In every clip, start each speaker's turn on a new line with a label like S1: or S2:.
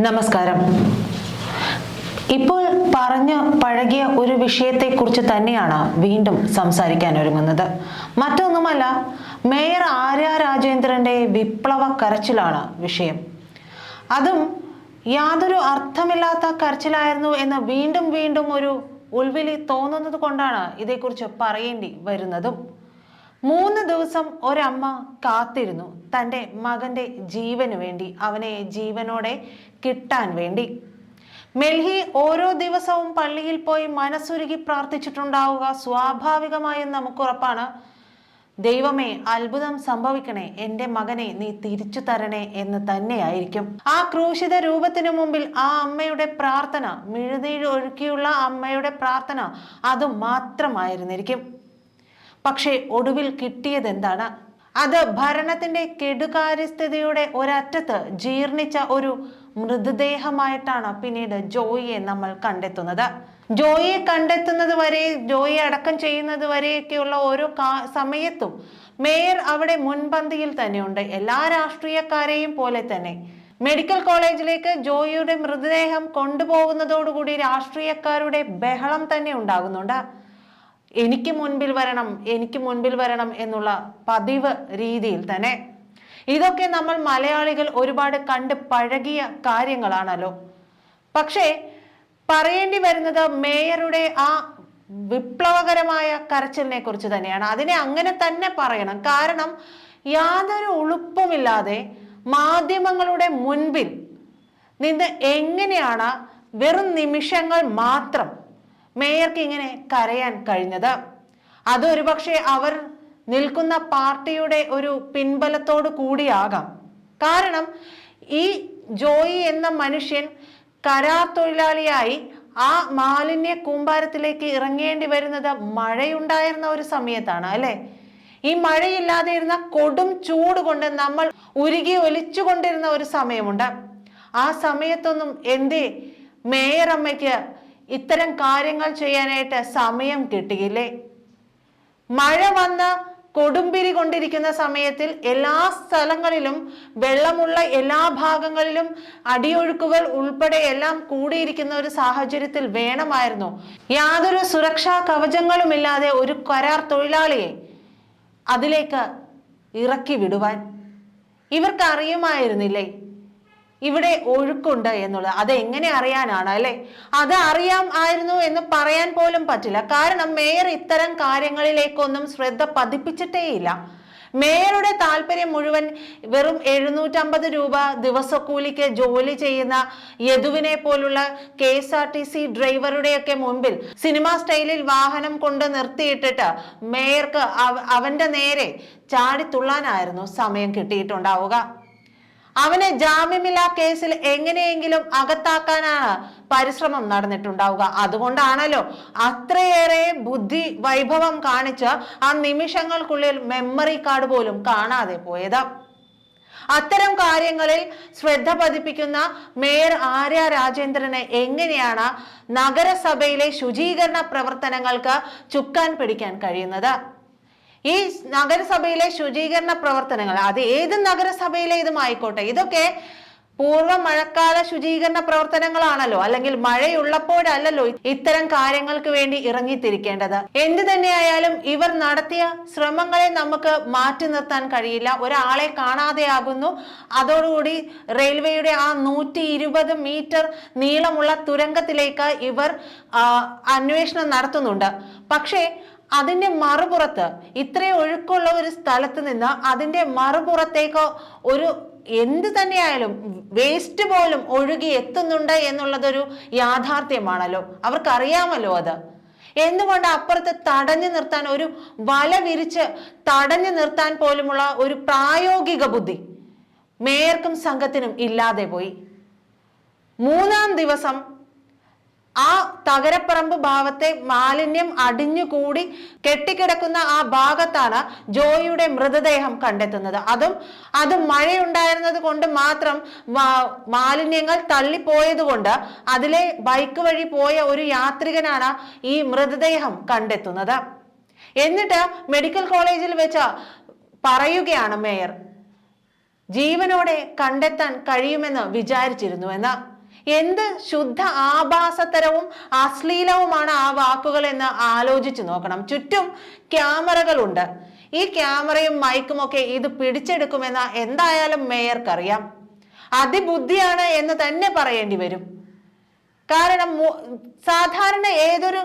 S1: നമസ്കാരം. ഇപ്പോൾ പറഞ്ഞു പഴകിയ ഒരു വിഷയത്തെക്കുറിച്ച് തന്നെയാണ് വീണ്ടും സംസാരിക്കാൻ ഒരുങ്ങുന്നത്. മറ്റൊന്നുമല്ല മേയർ ആര്യ രാജേന്ദ്രന്റെ വിപ്ലവ കരച്ചിലാണ് വിഷയം. അതും യാതൊരു അർത്ഥമില്ലാത്ത കരച്ചിലായിരുന്നു എന്ന് വീണ്ടും വീണ്ടും ഒരു ഉൾവിളി തോന്നുന്നത് കൊണ്ടാണ് ഇതേക്കുറിച്ച് പറയേണ്ടി വരുന്നതും. മൂന്ന് ദിവസം ഒരമ്മ കാത്തിരുന്നു. തന്റെ മകന്റെ ജീവന് വേണ്ടി അവനെ ജീവനോടെ കിട്ടാൻ വേണ്ടി. മെൽഹി ഓരോ ദിവസവും പള്ളിയിൽ പോയി മനസ്സുരുകി പ്രാർത്ഥിച്ചിട്ടുണ്ടാവുക സ്വാഭാവികമായും നമുക്കുറപ്പാണ്. ദൈവമേ അത്ഭുതം സംഭവിക്കണേ. എന്റെ മകനെ നീ തിരിച്ചു തരണേ എന്ന് തന്നെയായിരിക്കും. ആ ക്രൂശിത രൂപത്തിനു മുമ്പിൽ ആ അമ്മയുടെ പ്രാർത്ഥന മിഴുനീരൊഴുക്കിയുള്ള അമ്മയുടെ പ്രാർത്ഥന അത് മാത്രമായിരുന്നിരിക്കും. പക്ഷേ ഒടുവിൽ കിട്ടിയത് എന്താണ് അത് ഭരണത്തിന്റെ കെടുകാര്യസ്ഥതയുടെ ഒരറ്റത്ത് ജീർണിച്ച ഒരു മൃതദേഹമായിട്ടാണ് പിന്നീട് ജോയിയെ നമ്മൾ കണ്ടെത്തുന്നത്. ജോയിയെ കണ്ടെത്തുന്നത് വരെ ജോയി അടക്കം ചെയ്യുന്നത് വരെയൊക്കെയുള്ള ഓരോ സമയത്തും മേയർ അവിടെ മുൻപന്തിയിൽ തന്നെയുണ്ട്. എല്ലാ രാഷ്ട്രീയക്കാരെയും പോലെ തന്നെ. മെഡിക്കൽ കോളേജിലേക്ക് ജോയിയുടെ മൃതദേഹം കൊണ്ടുപോകുന്നതോടുകൂടി രാഷ്ട്രീയക്കാരുടെ ബഹളം തന്നെ ഉണ്ടാകുന്നുണ്ട്. എനിക്ക് മുൻപിൽ വരണം എനിക്ക് മുൻപിൽ വരണം എന്നുള്ള പതിവ് രീതിയിൽ തന്നെ. ഇതൊക്കെ നമ്മൾ മലയാളികൾ ഒരുപാട് കണ്ട് പഴകിയ കാര്യങ്ങളാണല്ലോ. പക്ഷേ പറയേണ്ടി വരുന്നത് മേയറുടെ ആ വിപ്ലവകരമായ കരച്ചിലിനെ കുറിച്ച് തന്നെയാണ്. അതിനെ അങ്ങനെ തന്നെ പറയണം. കാരണം യാതൊരു ഉളുപ്പുമില്ലാതെ മാധ്യമങ്ങളുടെ മുൻപിൽ നിന്ന് എങ്ങനെയാണ് വെറും നിമിഷങ്ങൾ മാത്രം മേയർക്ക് ഇങ്ങനെ കരയാൻ കഴിഞ്ഞത്. അതൊരു പക്ഷേ അവർ നിൽക്കുന്ന പാർട്ടിയുടെ ഒരു പിൻബലത്തോട് കൂടിയാകാം. കാരണം ഈ ജോയി എന്ന മനുഷ്യൻ കരാർ തൊഴിലാളിയായി ആ മാലിന്യ കൂമ്പാരത്തിലേക്ക് ഇറങ്ങേണ്ടി വരുന്നത് മഴയുണ്ടായിരുന്ന ഒരു സമയത്താണ് അല്ലെ? ഈ മഴയില്ലാതെ ഇരുന്ന കൊടും ചൂട് കൊണ്ട് നമ്മൾ ഉരുകി ഒലിച്ചുകൊണ്ടിരുന്ന ഒരു സമയമുണ്ട്. ആ സമയത്തൊന്നും എന്തേ മേയർ അമ്മയ്ക്ക് ഇത്തരം കാര്യങ്ങൾ ചെയ്യാനായിട്ട് സമയം കിട്ടിയില്ലേ? മഴ വന്ന് കൊടുമ്പിരി കൊണ്ടിരിക്കുന്ന സമയത്തിൽ എല്ലാ സ്ഥലങ്ങളിലും വെള്ളമുള്ള എല്ലാ ഭാഗങ്ങളിലും അടിയൊഴുക്കുകൾ ഉൾപ്പെടെ എല്ലാം കൂടിയിരിക്കുന്ന ഒരു സാഹചര്യത്തിൽ വേണമായിരുന്നു. യാതൊരു സുരക്ഷാ കവചങ്ങളുമില്ലാതെ ഒരു കരാർ തൊഴിലാളിയെ അതിലേക്ക് ഇറക്കി വിടുവാൻ ഇവർക്ക് അറിയുമായിരുന്നില്ലേ ഇവിടെ ഒഴുക്കുണ്ട് എന്നുള്ളത്. അത് എങ്ങനെ അറിയാനാണ് അല്ലെ? അത് അറിയാം ആയിരുന്നു എന്ന് പറയാൻ പോലും പറ്റില്ല. കാരണം മേയർ ഇത്തരം കാര്യങ്ങളിലേക്കൊന്നും ശ്രദ്ധ പതിപ്പിച്ചിട്ടേയില്ല. മേയറുടെ താല്പര്യം മുഴുവൻ വെറും എഴുന്നൂറ്റമ്പത് രൂപ ദിവസക്കൂലിക്ക് ജോലി ചെയ്യുന്ന യദുവിനെ പോലുള്ള K S R T C ഡ്രൈവറുടെയൊക്കെ മുമ്പിൽ സിനിമാ സ്റ്റൈലിൽ വാഹനം കൊണ്ട് നിർത്തിയിട്ടിട്ട് മേയർക്ക് അവ- അവന്റെ നേരെ ചാടിത്തുള്ളാനായിരുന്നു സമയം കിട്ടിയിട്ടുണ്ടാവുക. അവനെ ജാമ്യമില്ലാ കേസിൽ എങ്ങനെയെങ്കിലും അകത്താക്കാനാണ് പരിശ്രമം നടന്നിട്ടുണ്ടാവുക. അതുകൊണ്ടാണല്ലോ അത്രയേറെ ബുദ്ധി വൈഭവം കാണിച്ച് ആ നിമിഷങ്ങൾക്കുള്ളിൽ മെമ്മറി കാർഡ് പോലും കാണാതെ പോയത്. അത്തരം കാര്യങ്ങളിൽ ശ്രദ്ധ പതിപ്പിക്കുന്ന മേയർ ആര്യ രാജേന്ദ്രനെ എങ്ങനെയാണ് നഗരസഭയിലെ ശുചീകരണ പ്രവർത്തനങ്ങൾക്ക് ചുക്കാൻ പിടിക്കാൻ കഴിയുന്നത്? ഈ നഗരസഭയിലെ ശുചീകരണ പ്രവർത്തനങ്ങൾ അത് ഏത് നഗരസഭയിലേതും ആയിക്കോട്ടെ ഇതൊക്കെ പൂർവ മഴക്കാല ശുചീകരണ പ്രവർത്തനങ്ങളാണല്ലോ അല്ലെങ്കിൽ മഴയുള്ളപ്പോഴല്ലോ ഇത്തരം കാര്യങ്ങൾക്ക് വേണ്ടി ഇറങ്ങിത്തിരിക്കേണ്ടത്. എന്ത് തന്നെയായാലും ഇവർ നടത്തിയ ശ്രമങ്ങളെ നമുക്ക് മാറ്റി നിർത്താൻ കഴിയില്ല. ഒരാളെ കാണാതെയാകുന്നു. അതോടുകൂടി റെയിൽവേയുടെ ആ നൂറ്റി ഇരുപത് മീറ്റർ നീളമുള്ള തുരങ്കത്തിലേക്ക് ഇവർ അന്വേഷണം നടത്തുന്നുണ്ട്. പക്ഷേ അതിന്റെ മറുപുറത്ത് ഇത്രയും ഒഴുക്കുള്ള ഒരു സ്ഥലത്ത് നിന്ന് അതിന്റെ മറുപുറത്തേക്ക് ഒരു എന്ത് തന്നെയായാലും വേസ്റ്റ് പോലും ഒഴുകി എത്തുന്നുണ്ട് എന്നുള്ളതൊരു യാഥാർത്ഥ്യമാണല്ലോ. അവർക്കറിയാമല്ലോ അത്. എന്തുകൊണ്ട് അപ്പുറത്ത് തടഞ്ഞു നിർത്താൻ ഒരു വല വിരിച്ച് തടഞ്ഞു നിർത്താൻ പോലുമുള്ള ഒരു പ്രായോഗിക ബുദ്ധി മേയർക്കും സംഘത്തിനും ഇല്ലാതെ പോയി. മൂന്നാം ദിവസം ആ തകരപ്പറമ്പ് ഭാഗത്തെ മാലിന്യം അടിഞ്ഞുകൂടി കെട്ടിക്കിടക്കുന്ന ആ ഭാഗത്താണ് ജോയിയുടെ മൃതദേഹം കണ്ടെത്തുന്നത്. അതും അത് മഴയുണ്ടായിരുന്നത് കൊണ്ട് മാത്രം മാലിന്യങ്ങൾ തള്ളിപ്പോയത് കൊണ്ട് അതിലെ ബൈക്ക് വഴി പോയ ഒരു യാത്രികനാണ് ഈ മൃതദേഹം കണ്ടെത്തുന്നത്. എന്നിട്ട് മെഡിക്കൽ കോളേജിൽ വെച്ച് പറയുകയാണ് മേയർ ജീവനോടെ കണ്ടെത്താൻ കഴിയുമെന്ന് വിചാരിച്ചിരുന്നുവെന്ന്. എന്ത് ശുദ്ധ ആഭാസതരവും അശ്ലീലവുമാണ് ആ വാക്കുകൾ എന്ന് ആലോചിച്ചു നോക്കണം. ചുറ്റും ക്യാമറകളുണ്ട്. ഈ ക്യാമറയും മൈക്കും ഒക്കെ ഇത് പിടിച്ചെടുക്കുമെന്ന എന്തായാലും മേയർക്കറിയാം. അതിബുദ്ധിയാണ് എന്ന് തന്നെ പറയേണ്ടി വരും. കാരണം സാധാരണ ഏതൊരു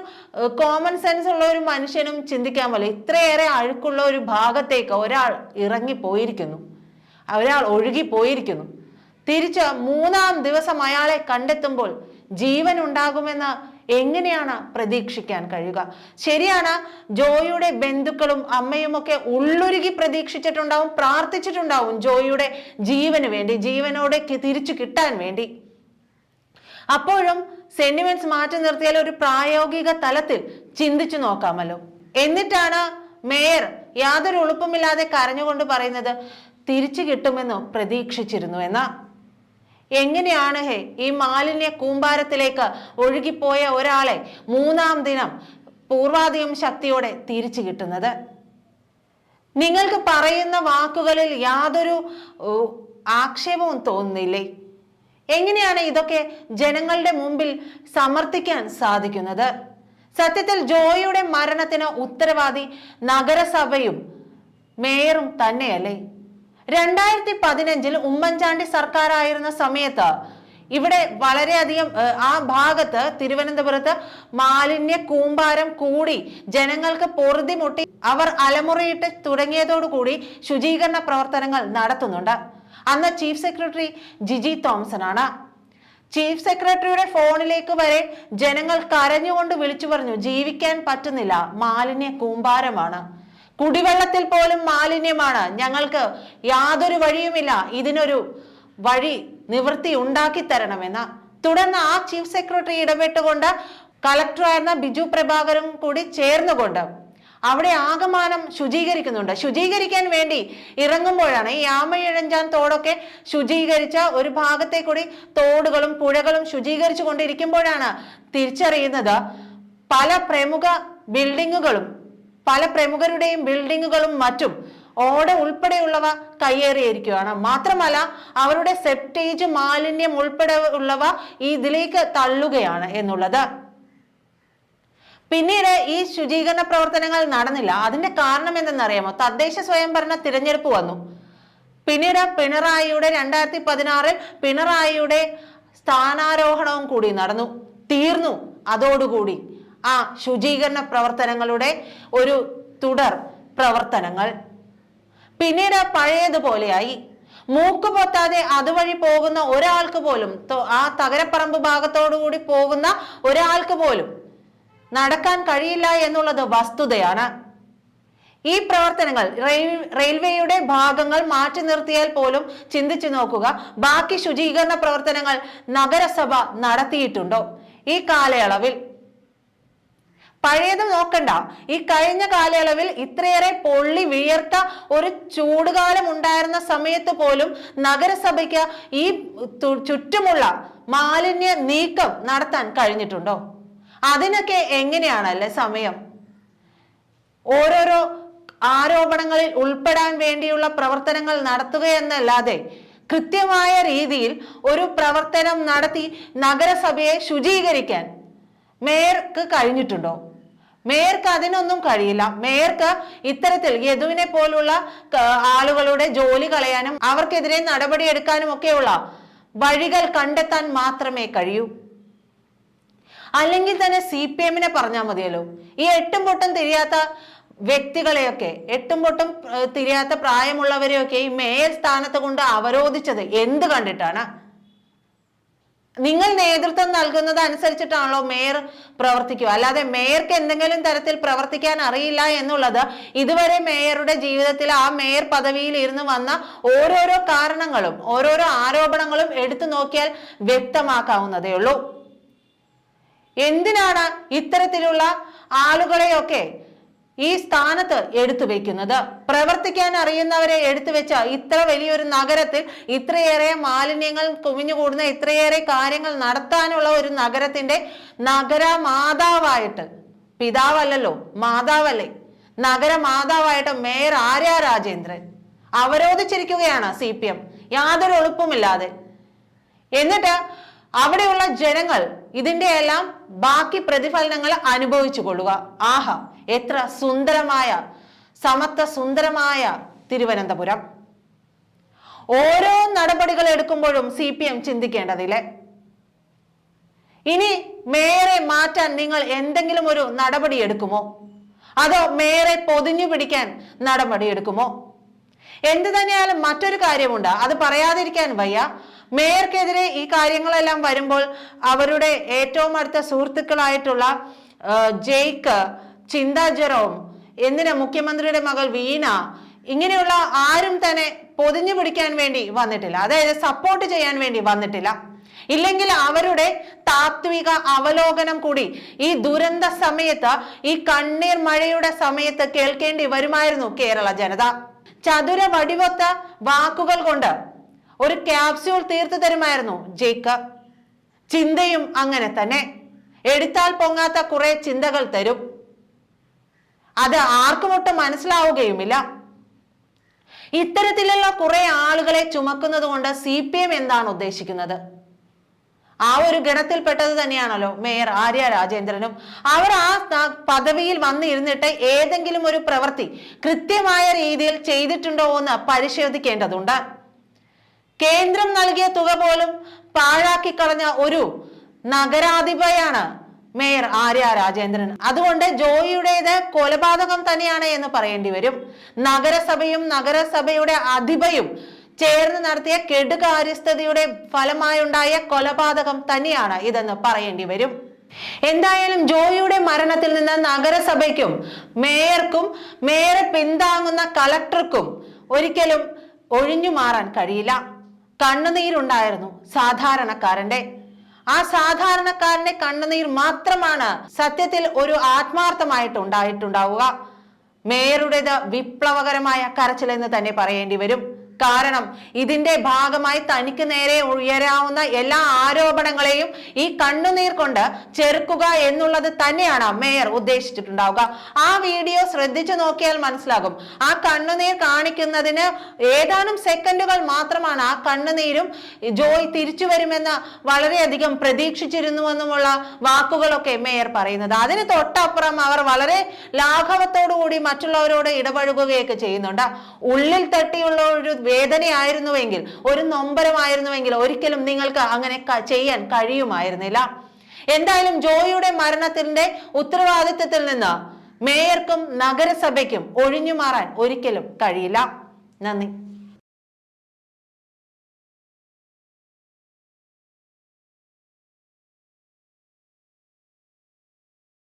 S1: കോമൺ സെൻസ് ഉള്ള ഒരു മനുഷ്യനും ചിന്തിക്കാൻ പോലെ ഇത്രയേറെ അഴുക്കുള്ള ഒരു ഭാഗത്തേക്ക് ഒരാൾ ഇറങ്ങി ഇറങ്ങിപ്പോയിരിക്കുന്നു. ഒരാൾ ഒഴുകി പോയിരിക്കുന്നു തിരിച്ച് മൂന്നാം ദിവസം അയാളെ കണ്ടെത്തുമ്പോൾ ജീവൻ ഉണ്ടാകുമെന്ന് എങ്ങനെയാണ് പ്രതീക്ഷിക്കാൻ കഴിയുക? ശരിയാണ് ജോയിയുടെ ബന്ധുക്കളും അമ്മയുമൊക്കെ ഉള്ളുരുകി പ്രതീക്ഷിച്ചിട്ടുണ്ടാവും പ്രാർത്ഥിച്ചിട്ടുണ്ടാവും ജോയിയുടെ ജീവന് വേണ്ടി ജീവനോടെ തിരിച്ചു കിട്ടാൻ വേണ്ടി. അപ്പോഴും സെന്റിമെന്റ്സ് മാറ്റി നിർത്തിയാൽ ഒരു പ്രായോഗിക തലത്തിൽ ചിന്തിച്ചു നോക്കാമല്ലോ. എന്നിട്ടാണ് മേയർ യാതൊരു ഉളുപ്പുമില്ലാതെ കരഞ്ഞുകൊണ്ട് പറയുന്നത് തിരിച്ചു കിട്ടുമെന്ന് പ്രതീക്ഷിച്ചിരുന്നു എന്ന. എങ്ങനെയാണ് ഹേ ഈ മാലിന്യ കൂമ്പാരത്തിലേക്ക് ഒഴുകിപ്പോയ ഒരാളെ മൂന്നാം ദിനം പൂർവാധികം ശക്തിയോടെ തിരിച്ചു കിട്ടുന്നത്? നിങ്ങൾക്ക് പറയുന്ന വാക്കുകളിൽ യാതൊരു ആക്ഷേപവും തോന്നുന്നില്ലേ എങ്ങനെയാണ് ഇതൊക്കെ ജനങ്ങളുടെ മുമ്പിൽ സമർത്ഥിക്കാൻ സാധിക്കുന്നത്? സത്യത്തിൽ ജോയിയുടെ മരണത്തിന് ഉത്തരവാദി നഗരസഭയും മേയറും തന്നെയല്ലേ? രണ്ടായിരത്തി പതിനഞ്ചിൽ ഉമ്മൻചാണ്ടി സർക്കാരായിരുന്ന സമയത്ത് ഇവിടെ വളരെയധികം ആ ഭാഗത്ത് തിരുവനന്തപുരത്ത് മാലിന്യ കൂമ്പാരം കൂടി ജനങ്ങൾക്ക് പൊറുതിമുട്ടി അവർ അലമുറയിട്ട് തുടങ്ങിയതോടുകൂടി ശുചീകരണ പ്രവർത്തനങ്ങൾ നടത്തുന്നുണ്ട്. അന്ന് ചീഫ് സെക്രട്ടറി ജിജി തോംസൺ ആണ് ചീഫ് സെക്രട്ടറിയുടെ ഫോണിലേക്ക് വരെ ജനങ്ങൾ കരഞ്ഞുകൊണ്ട് വിളിച്ചു പറഞ്ഞു ജീവിക്കാൻ പറ്റുന്നില്ല മാലിന്യ കൂമ്പാരമാണ്. കുടിവെള്ളത്തിൽ പോലും മാലിന്യമാണ്. ഞങ്ങൾക്ക് യാതൊരു വഴിയുമില്ല. ഇതിനൊരു വഴി നിവൃത്തി ഉണ്ടാക്കി തരണമെന്ന്. തുടർന്ന് ആ ചീഫ് സെക്രട്ടറി ഇടപെട്ടുകൊണ്ട് കളക്ടറായിരുന്ന ബിജു പ്രഭാകരും കൂടി ചേർന്നുകൊണ്ട് അവിടെ ആകമാനം ശുചീകരിക്കുന്നുണ്ട്. ശുചീകരിക്കാൻ വേണ്ടി ഇറങ്ങുമ്പോഴാണ് ഈ ആമയിഴഞ്ചാൻ തോടൊക്കെ ശുചീകരിച്ച ഒരു ഭാഗത്തെ കൂടി തോടുകളും പുഴകളും ശുചീകരിച്ചു കൊണ്ടിരിക്കുമ്പോഴാണ് തിരിച്ചറിയുന്നത് പല പ്രമുഖ ബിൽഡിങ്ങുകളും പല പ്രമുഖരുടെയും ബിൽഡിങ്ങുകളും മറ്റും ഓടെ ഉൾപ്പെടെയുള്ളവ കയ്യേറിയിരിക്കുകയാണ്. മാത്രമല്ല അവരുടെ സെപ്റ്റേജ് മാലിന്യം ഉൾപ്പെടെ ഉള്ളവ ഇതിലേക്ക് തള്ളുകയാണ് എന്നുള്ളത്. പിന്നീട് ഈ ശുചീകരണ പ്രവർത്തനങ്ങൾ നടന്നില്ല. അതിന്റെ കാരണം എന്തെന്നറിയാമോ? തദ്ദേശ സ്വയംഭരണ തിരഞ്ഞെടുപ്പ് വന്നു. പിന്നീട് പിണറായിയുടെ രണ്ടായിരത്തി പതിനാറിൽ പിണറായിയുടെ സ്ഥാനാരോഹണവും കൂടി നടന്നു. തീർന്നു. അതോടുകൂടി. ആ ശുചീകരണ പ്രവർത്തനങ്ങളുടെ ഒരു തുടർ പ്രവർത്തനങ്ങൾ. പിന്നീട് പഴയതുപോലെയായി മൂക്ക് പൊത്താതെ അതുവഴി പോകുന്ന ഒരാൾക്ക് പോലും ആ തകരപ്പറമ്പ് ഭാഗത്തോടുകൂടി പോകുന്ന ഒരാൾക്ക് പോലും നടക്കാൻ കഴിയില്ല എന്നുള്ളത് വസ്തുതയാണ്. ഈ പ്രവർത്തനങ്ങൾ റെയിൽവേയുടെ ഭാഗങ്ങൾ മാറ്റി നിർത്തിയാൽ പോലും ചിന്തിച്ചു നോക്കുക ബാക്കി ശുചീകരണ പ്രവർത്തനങ്ങൾ നഗരസഭ നടത്തിയിട്ടുണ്ടോ? ഈ കാലയളവിൽ പഴയത് നോക്കണ്ട. ഈ കഴിഞ്ഞ കാലയളവിൽ ഇത്രയേറെ പൊള്ളി വിയർത്ത ഒരു ചൂടുകാലം ഉണ്ടായിരുന്ന സമയത്ത് പോലും നഗരസഭയ്ക്ക് ഈ ചുറ്റുമുള്ള മാലിന്യ നീക്കം നടത്താൻ കഴിഞ്ഞിട്ടുണ്ടോ? അതിനൊക്കെ എങ്ങനെയാണല്ലേ സമയം? ഓരോരോ ആരോപണങ്ങളിൽ ഉൾപ്പെടാൻ വേണ്ടിയുള്ള പ്രവർത്തനങ്ങൾ നടത്തുകയെന്നല്ലാതെ കൃത്യമായ രീതിയിൽ ഒരു പ്രവർത്തനം നടത്തി നഗരസഭയെ ശുചീകരിക്കാൻ മേയർക്ക് കഴിഞ്ഞിട്ടുണ്ടോ? മേയർക്ക് അതിനൊന്നും കഴിയില്ല. മേയർക്ക് ഇത്തരത്തിൽ യദുവിനെ പോലുള്ള ആളുകളുടെ ജോലി കളയാനും അവർക്കെതിരെ നടപടിയെടുക്കാനും ഒക്കെയുള്ള വഴികൾ കണ്ടെത്താൻ മാത്രമേ കഴിയൂ. അല്ലെങ്കിൽ തന്നെ സി പി എമ്മിനെ പറഞ്ഞാൽ മതിയല്ലോ. ഈ എട്ടും പൊട്ടും തിരിയാത്ത വ്യക്തികളെയൊക്കെ എട്ടും പൊട്ടും തിരിയാത്ത പ്രായമുള്ളവരെയൊക്കെ ഈ മേയർ സ്ഥാനത്ത് കൊണ്ട് അവരോധിച്ചത് എന്ത് കണ്ടിട്ടാണ്? നിങ്ങൾ നേതൃത്വം നൽകുന്നത് അനുസരിച്ചിട്ടാണല്ലോ മേയർ പ്രവർത്തിക്കുക. അല്ലാതെ മേയർക്ക് എന്തെങ്കിലും തരത്തിൽ പ്രവർത്തിക്കാൻ അറിയില്ല എന്നുള്ളത് ഇതുവരെ മേയറുടെ ജീവിതത്തിൽ ആ മേയർ പദവിയിൽ ഇരുന്ന് വന്ന ഓരോരോ കാരണങ്ങളും ഓരോരോ ആരോപണങ്ങളും എടുത്തു നോക്കിയാൽ വ്യക്തമാക്കാവുന്നതേ ഉള്ളൂ. എന്തിനാണ് ഇത്തരത്തിലുള്ള ആളുകളെയൊക്കെ ഈ സ്ഥാനത്ത് എടുത്തു വെക്കുന്നത്. പ്രവർത്തിക്കാൻ അറിയുന്നവരെ എടുത്തു വെച്ച ഇത്ര വലിയൊരു നഗരത്തിൽ ഇത്രയേറെ മാലിന്യങ്ങൾ കുമിഞ്ഞുകൂടുന്ന ഇത്രയേറെ കാര്യങ്ങൾ നടത്താനുള്ള ഒരു നഗരത്തിന്റെ നഗര മാതാവായിട്ട് പിതാവല്ലല്ലോ മാതാവല്ലേ? നഗര മാതാവായിട്ട് മേയർ ആര്യ രാജേന്ദ്രൻ അവരോധിച്ചിരിക്കുകയാണ് സി പി എം. യാതൊരു എളുപ്പമില്ലാതെ എന്നിട്ട് അവിടെയുള്ള ജനങ്ങൾ ഇതിന്റെ എല്ലാം ബാക്കി പ്രതിഫലനങ്ങൾ അനുഭവിച്ചു കൊള്ളുക. ആഹാ എത്ര സുന്ദരമായ സമത്വ സുന്ദരമായ തിരുവനന്തപുരം. ഓരോ നടപടികൾ എടുക്കുമ്പോഴും സി പി എം ചിന്തിക്കേണ്ടതില്ലേ? ഇനി മേയറെ മാറ്റാൻ നിങ്ങൾ എന്തെങ്കിലും ഒരു നടപടി എടുക്കുമോ? അതോ മേയറെ പൊതിഞ്ഞു പിടിക്കാൻ നടപടി എടുക്കുമോ? എന്ത് തന്നെയാലും മറ്റൊരു കാര്യമുണ്ട്. അത് പറയാതിരിക്കാൻ വയ്യ. മേയർക്കെതിരെ ഈ കാര്യങ്ങളെല്ലാം വരുമ്പോൾ അവരുടെ ഏറ്റവും അടുത്ത സുഹൃത്തുക്കളായിട്ടുള്ള ജെയ്ക്ക് ചിന്ത ജെറോം എന്തിനാ മുഖ്യമന്ത്രിയുടെ മകൾ വീണ? ഇങ്ങനെയുള്ള ആരും തന്നെ പൊതിഞ്ഞു പിടിക്കാൻ വേണ്ടി വന്നിട്ടില്ല. അതായത് സപ്പോർട്ട് ചെയ്യാൻ വേണ്ടി വന്നിട്ടില്ല. ഇല്ലെങ്കിൽ അവരുടെ താത്വിക അവലോകനം കൂടി ഈ ദുരന്ത സമയത്ത് ഈ കണ്ണീർ മഴയുടെ സമയത്ത് കേൾക്കേണ്ടി വരുമായിരുന്നു കേരള ജനത. ചതുര വടിവൊത്ത വാക്കുകൾ കൊണ്ട് ഒരു ക്യാപ്സ്യൂൾ തീർത്തു തരുമായിരുന്നു ജേക്ക് ചിന്തയും അങ്ങനെ തന്നെ. എടുത്താൽ പൊങ്ങാത്ത കുറെ ചിന്തകൾ തരും. അത് ആർക്കും ഒട്ടും മനസ്സിലാവുകയുമില്ല. ഇത്തരത്തിലുള്ള കുറെ ആളുകളെ ചുമക്കുന്നത് കൊണ്ട് സി പി എം എന്താണ് ഉദ്ദേശിക്കുന്നത്? ആ ഒരു ഗണത്തിൽപ്പെട്ടത് തന്നെയാണല്ലോ മേയർ ആര്യ രാജേന്ദ്രനും. അവർ ആ പദവിയിൽ വന്നിരുന്നിട്ട് ഏതെങ്കിലും ഒരു പ്രവൃത്തി കൃത്യമായ രീതിയിൽ ചെയ്തിട്ടുണ്ടോ എന്ന് പരിശോധിക്കേണ്ടതുണ്ട്. കേന്ദ്രം നൽകിയ തുക പോലും പാഴാക്കി കളഞ്ഞ ഒരു നഗരാധിപയാണ് മേയർ ആര്യ രാജേന്ദ്രൻ. അതുകൊണ്ട് ജോയിയുടേത് കൊലപാതകം തന്നെയാണ് എന്ന് പറയേണ്ടി വരും. നഗരസഭയും നഗരസഭയുടെ അധിപയും ചേർന്ന് നടത്തിയ കെടുകാര്യസ്ഥതയുടെ ഫലമായുണ്ടായ കൊലപാതകം തന്നെയാണ് ഇതെന്ന് പറയേണ്ടി വരും. എന്തായാലും ജോയിയുടെ മരണത്തിൽ നിന്ന് നഗരസഭയ്ക്കും മേയർക്കും മേയറെ പിന്താങ്ങുന്ന കളക്ടർക്കും ഒരിക്കലും ഒഴിഞ്ഞു മാറാൻ കഴിയില്ല. കണ്ണുനീരുണ്ടായിരുന്നു സാധാരണക്കാരന്റെ ആ സാധാരണക്കാരന്റെ കണ്ണുനീർ മാത്രമാണ് സത്യത്തിൽ ഒരു ആത്മാർത്ഥമായിട്ട് ഉണ്ടായിട്ടുണ്ടാവുക. മേയറുടേത് വിപ്ലവകരമായ കരച്ചിൽ എന്ന് തന്നെ പറയേണ്ടി വരും. കാരണം ഇതിന്റെ ഭാഗമായി തനിക്ക് നേരെ ഉയരാവുന്ന എല്ലാ ആരോപണങ്ങളെയും ഈ കണ്ണുനീർ കൊണ്ട് ചെറുക്കുക എന്നുള്ളത് തന്നെയാണ് മേയർ ഉദ്ദേശിച്ചിട്ടുണ്ടാവുക. ആ വീഡിയോ ശ്രദ്ധിച്ചു നോക്കിയാൽ മനസ്സിലാകും. ആ കണ്ണുനീർ കാണിക്കുന്നതിന് ഏതാനും സെക്കൻഡുകൾ മാത്രമാണ് ആ കണ്ണുനീരും ജോയ് തിരിച്ചു വരുമെന്ന് വളരെയധികം പ്രതീക്ഷിച്ചിരുന്നുവെന്നുമുള്ള വാക്കുകളൊക്കെ മേയർ പറയുന്നത്. അതിന് തൊട്ടപ്പുറം അവർ വളരെ ലാഘവത്തോടുകൂടി മറ്റുള്ളവരോട് ഇടപഴകുകയൊക്കെ ചെയ്യുന്നുണ്ട്. ഉള്ളിൽ തട്ടിയുള്ള വേദനയായിരുന്നുവെങ്കിൽ ഒരു നൊമ്പരമായിരുന്നുവെങ്കിൽ ഒരിക്കലും നിങ്ങൾക്ക് അങ്ങനെ ചെയ്യാൻ കഴിയുമായിരുന്നില്ല. എന്തായാലും ജോയിയുടെ മരണത്തിന്റെ ഉത്തരവാദിത്വത്തിൽ നിന്ന് മേയർക്കും നഗരസഭയ്ക്കും ഒഴിഞ്ഞു മാറാൻ ഒരിക്കലും കഴിയില്ല. നന്ദി.